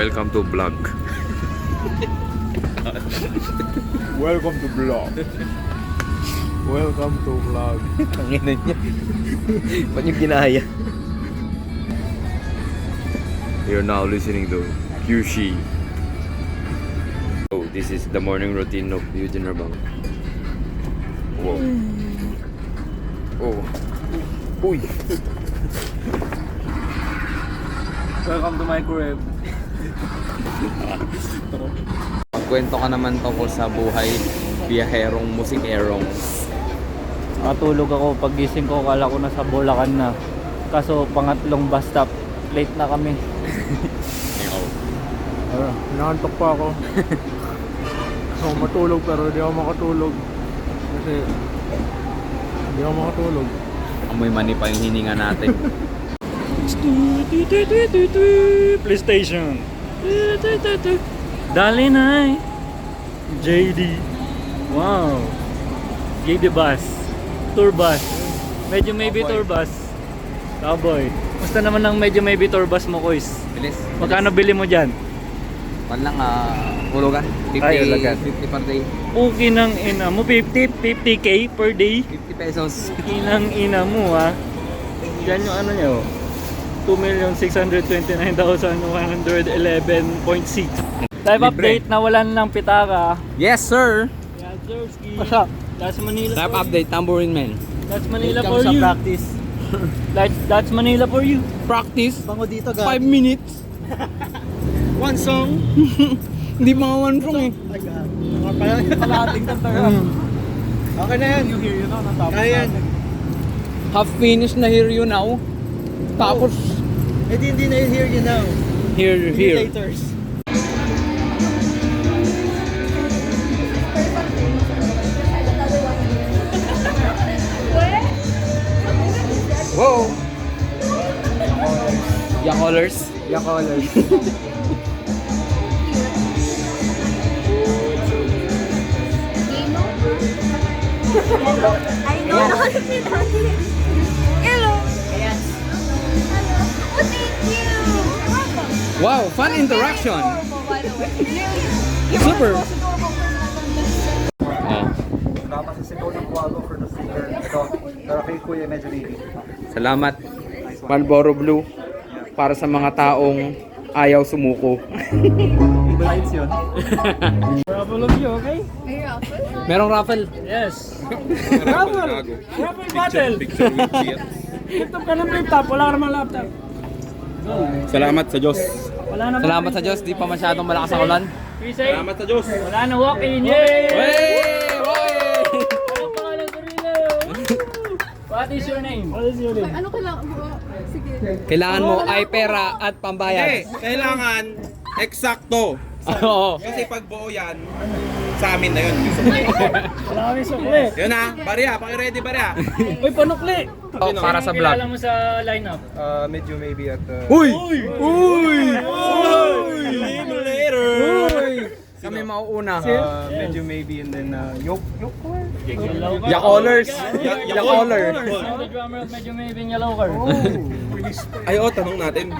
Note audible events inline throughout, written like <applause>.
Welcome to vlog. Welcome to vlog. Welcome to vlog. Tanginan niya. Ba't yung ginaya? You're now listening to Kyushi. Oh, this is the morning routine of Eugene Rabang. Wow. Oh. Uy. Welcome to my crib. Magkwento ka naman tungkol sa buhay biyaherong musikerong. Natulog ako pagising ko kala ko nasa Bulacan na. Kaso pangatlong bus stop, late na kami. <laughs> Uh, Inaantok pa ako. Ko matulog pero hindi ako makatulog. Kasi hindi ako makatulog. Amoy mani pa yung hininga natin. <laughs> PlayStation. Dali na JD. Wow. JD bus. Tour bus. Medyo maybe tour bus. Cowboy. Musta naman ang medyo maybe tour bus mo, Kois? Bilis. Magkano bili mo dyan? Man lang, ah, hulugan. 50, Ay, hulugan. 50 per day. Okay ng ina mo. 50, 50k per day. 50 pesos. Inang ina mo ha. Yan yung ano nyo. 2,629,111.6 Live update na walan ng pitaka. Yes, sir! Yeah, Jersey. That's Manila for update, tambourine man. That's Manila for you. practice. <laughs> That's, that's Manila for you. Practice, Bango dito 5 minutes. <laughs> One song. <laughs> Hindi mga one song eh. Kalating kanta ka. Okay na yan. You hear you now. Kaya yan. Half finished na Hear You Now. Tapos, Eh di hindi na hear you now. Here, Here. Imitators. Whoa! Yakolers. Yakolers. <laughs> I know. Hello. <laughs> Wow, fun interaction. Adorable, by the way. Really. You're Super. the most adorable person. Napasisigaw ng Kualo for the sticker. Ito. Pero kay Kuya medyo navy. Salamat. Marlboro Blue. Para sa mga taong ayaw sumuko. Lights yun. Bravo of you, okay? Merong raffle. Yes. Raffle! Raffle battle! Laptop ka ng laptop, wala ka naman laptop. Salamat sa Diyos. Wala naman. Salamat sa Diyos, di pa masyadong malakas ang ulan. Salamat sa Diyos. Wala na walk-in. Yay! What is your name? What is your name? Ano kailangan mo? Sige. Kailangan mo ay pera at pambayad. kailangan eksakto. <laughs> Oo. Kasi pag buo yan, sa amin na yun. Wala kami sukli. Yun na, barya, paki-ready barya. Uy, panukli! Oh, para sa vlog. Kilala mo sa lineup? Uh, medyo maybe at uh, Uy! Uy! later. Uy! Kami mauuna. uh, medyo maybe and then uh, yoke yoke Yakolers! Yakoler! I'm the drummer of Medyo Maybe Yellow Car. Ay, oh, tanong natin.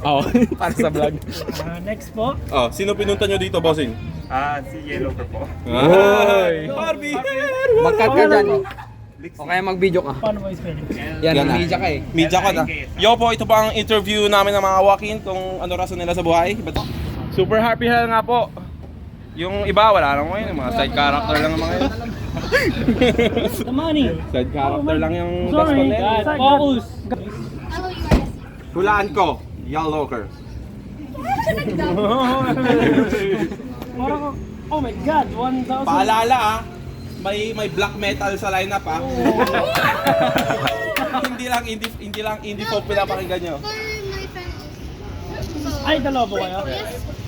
Oo, <laughs> para sa vlog. Uh, next po. Oh, sino pinunta nyo dito, bossing? Ah, si Yellow po. Ay! Barbie! Magkat ka dyan. O kaya mag-video ka. Paano mo i-spelling? Yan, media ka eh. Media ko na. Yo po, ito pa ang interview namin ng mga wakin kung ano rason nila sa buhay. Super happy hell nga po. Yung iba, wala lang ngayon. Yung mga side character lang naman ngayon. <laughs> The money. Side character lang yung Sorry, Daspan God, focus. Hulaan ko, Yellow Locker. <laughs> Parang, oh my God, 1,000. Paalala ah, may may black metal sa lineup ah. <laughs> hindi lang indie hindi lang indie pop pinapakinggan nyo. For my friend. Ay, dalawa po kayo?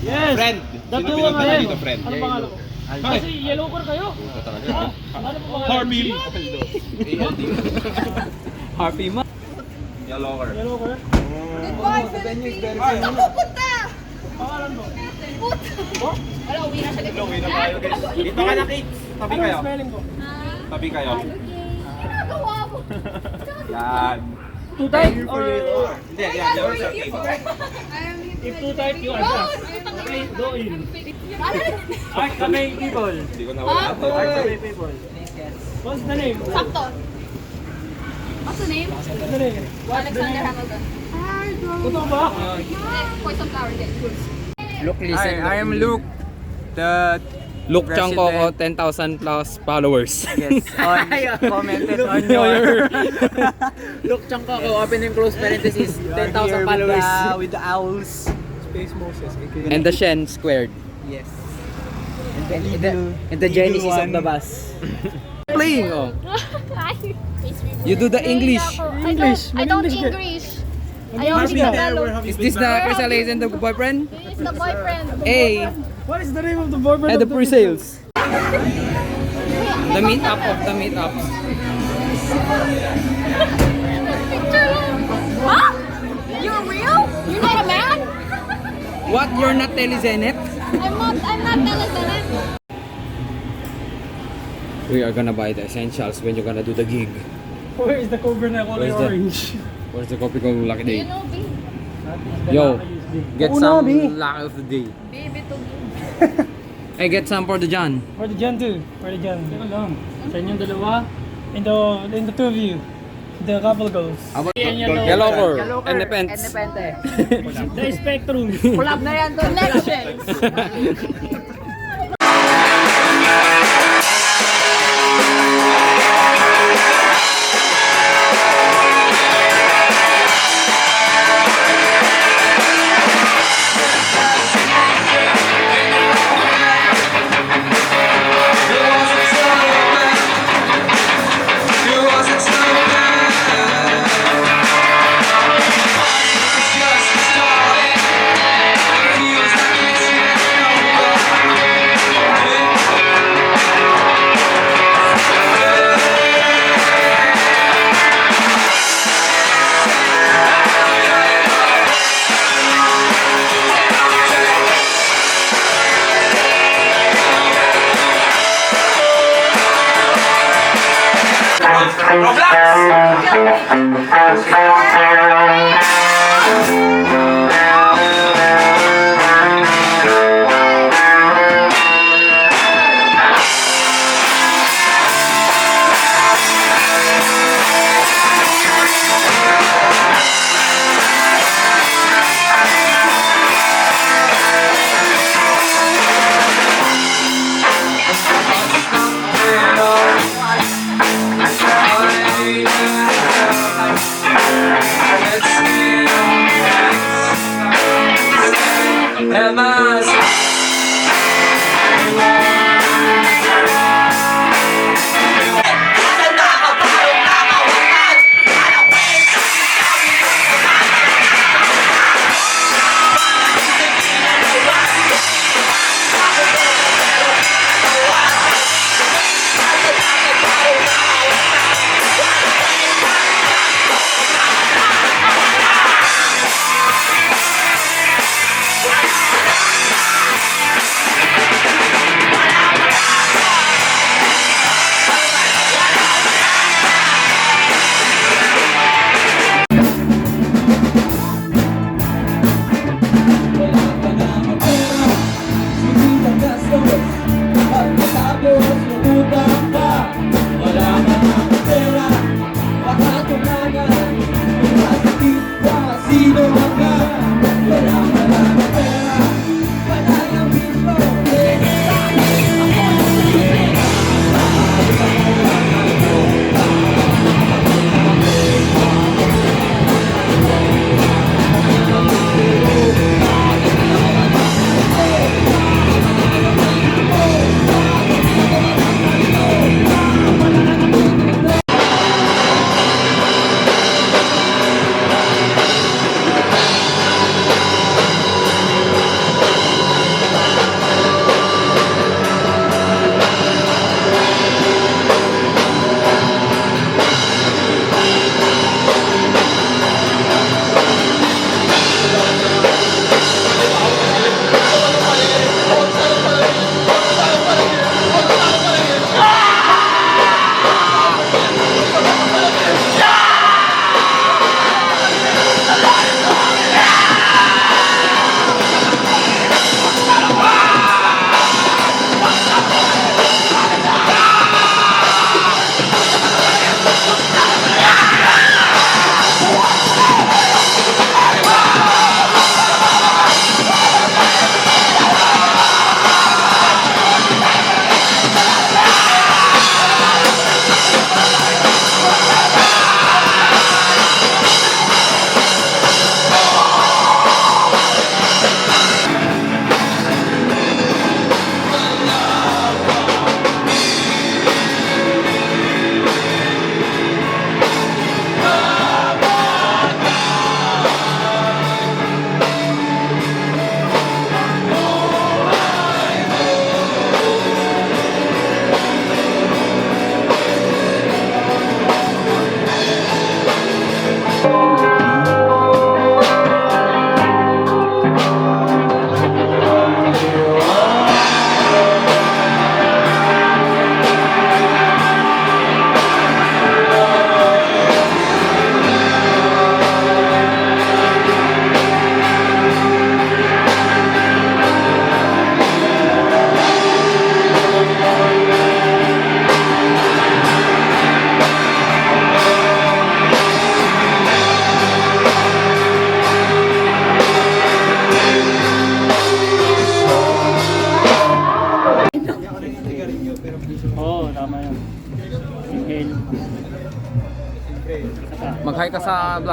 Yes. Friend. Dalawa dito, friend? Ano pangalan ko? Kasi yellow car kayo. Ah, Ano po pangalan? Harvey. Happy ma. Yellow Locker. Yellow car? Goodbye, Philippines. Saan ka pupunta? Pangalan mo? Puta. Wala, uwi na siya. Dito ka na kids. Tabi Ano kayo. spelling ko? Tabi kayo. Ginagawa mo. <laughs> Yan. Two type or... Hindi, yan. Yan. I am If too tight, you adjust. Okay, go in. The main people. Hindi ko nawala. The main people. What's the name? Sakto. What's the name? What's the name? Alexander Hamilton. Totoo ba? Poison flower. Look, listen. I, am Luke, the Luke Changkoko, President. 10,000 plus followers. yes, on, <laughs> commented on your <laughs> Luke Changkoko, open and close parenthesis, here 10,000 with the, followers. with the owls. Space Moses. And the Shen squared. Yes. And the, and the genesis of the bus. <laughs> Playing, oh. <laughs> You do the English. English. I don't English. I only Tagalog. Is this the Chrysalis and the boyfriend? This is the boyfriend. <laughs> A. What is the name of the boyfriend? And the pre-sales. The meet-up of the meet-ups. What? You're not Telezenet? I'm not, I'm not Telesenet. We are gonna buy the essentials when you're gonna do the gig. Where is the cover na kulay Where's the- orange? Where's the copy kong Lucky Day? you know, babe? Yo, get Oo some Bi. Lucky of the Day. Baby to <laughs> Hey, get some for the John. Where the John too? Where the John? Lang. Sa inyong dalawa, In the in the two of you, the couple goes. Yellow core and the pants. <laughs> the spectrum. Connections. Roblox! Am I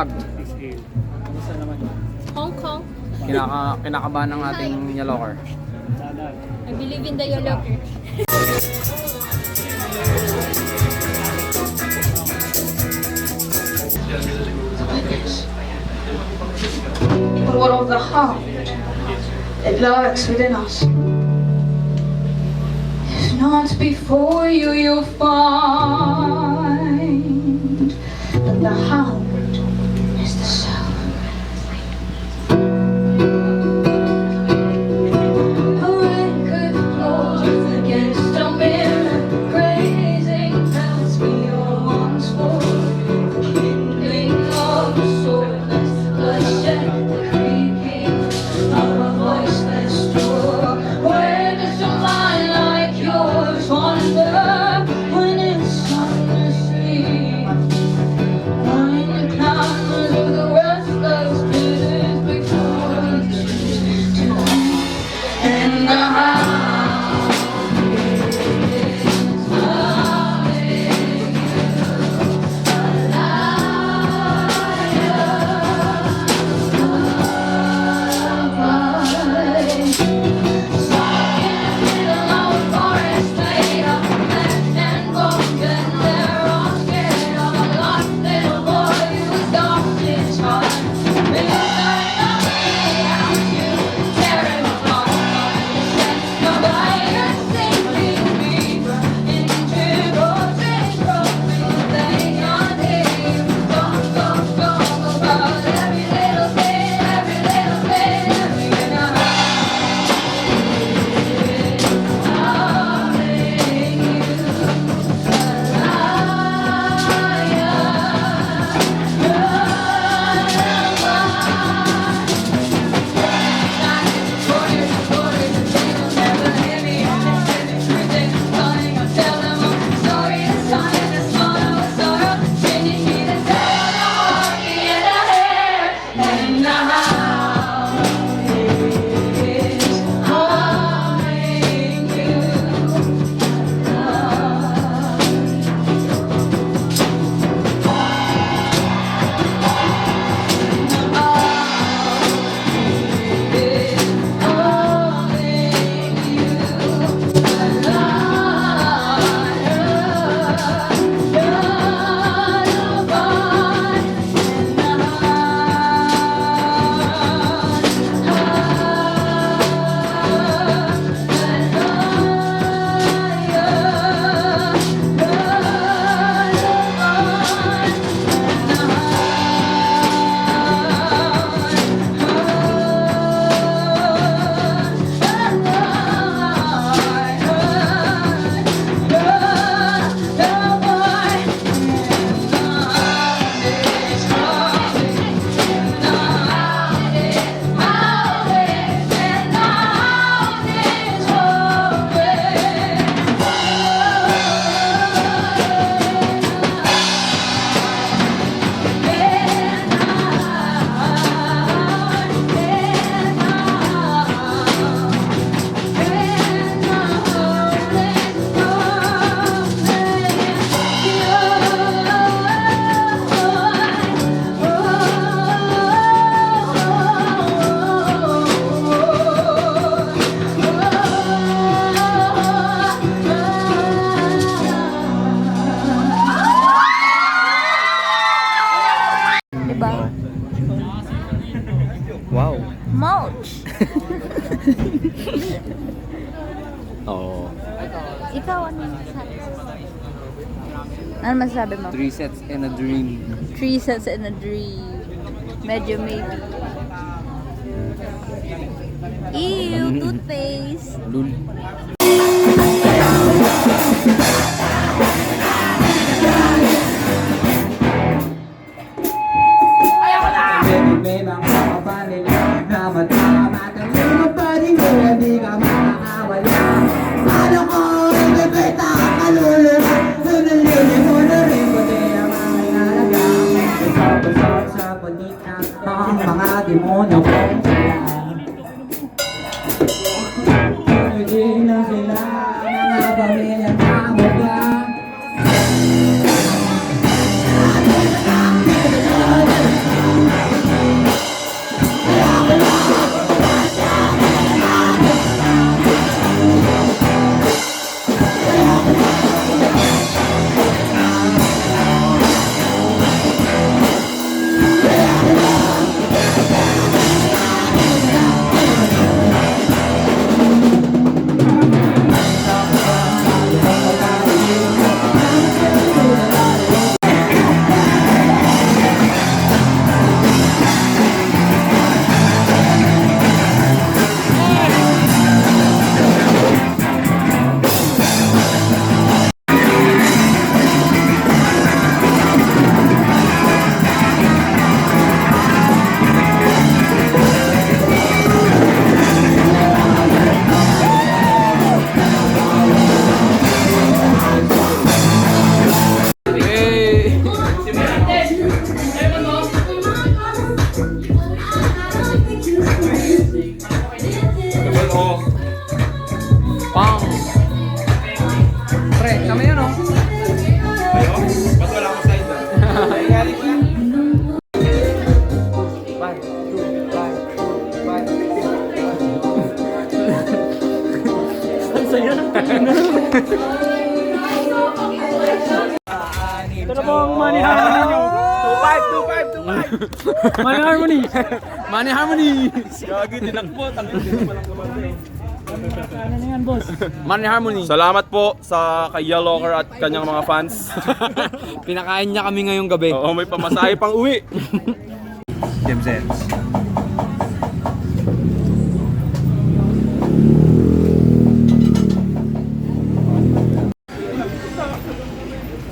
Vlog. Kamusta naman? Hong Kong. Kinaka kinakabahan ng ating yaloker. I believe in the yaloker. The word of the heart, it lurks within us. If not before you, you'll find that the heart masasabi mo? Three sets and a dream. Three sets and a dream. Medyo maybe. Ew, <laughs> toothpaste. Lul. Money harmony. Money Harmony! Gagi, tinakbo. Tangin din naman ang kabante. Ano na yan, boss? Money Harmony! Salamat po sa kay Yellow Locker at kanyang mga fans. <laughs> Pinakain niya kami ngayong gabi. Oo, may pamasahe pang uwi.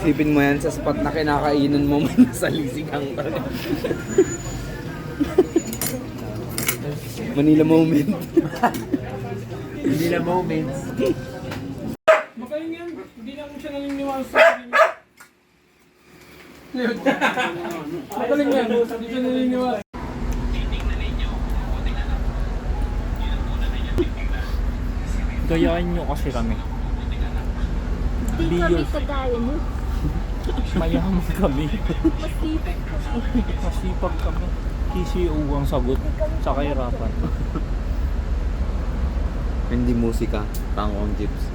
Sipin mo yan sa spot na kinakainan mo <laughs> may nasa lisigang ka. Manila moment. Manila moments. Hindi na siya naniniwala sa akin. Magaling yan. Hindi siya naniniwala. Gayahin nyo kasi kami. Hindi kami kagaya mo. Mayaman kami. Masipag kami. Masipag kami. PCO ang sagot sa kahirapan. Hindi musika, pang on jeeps.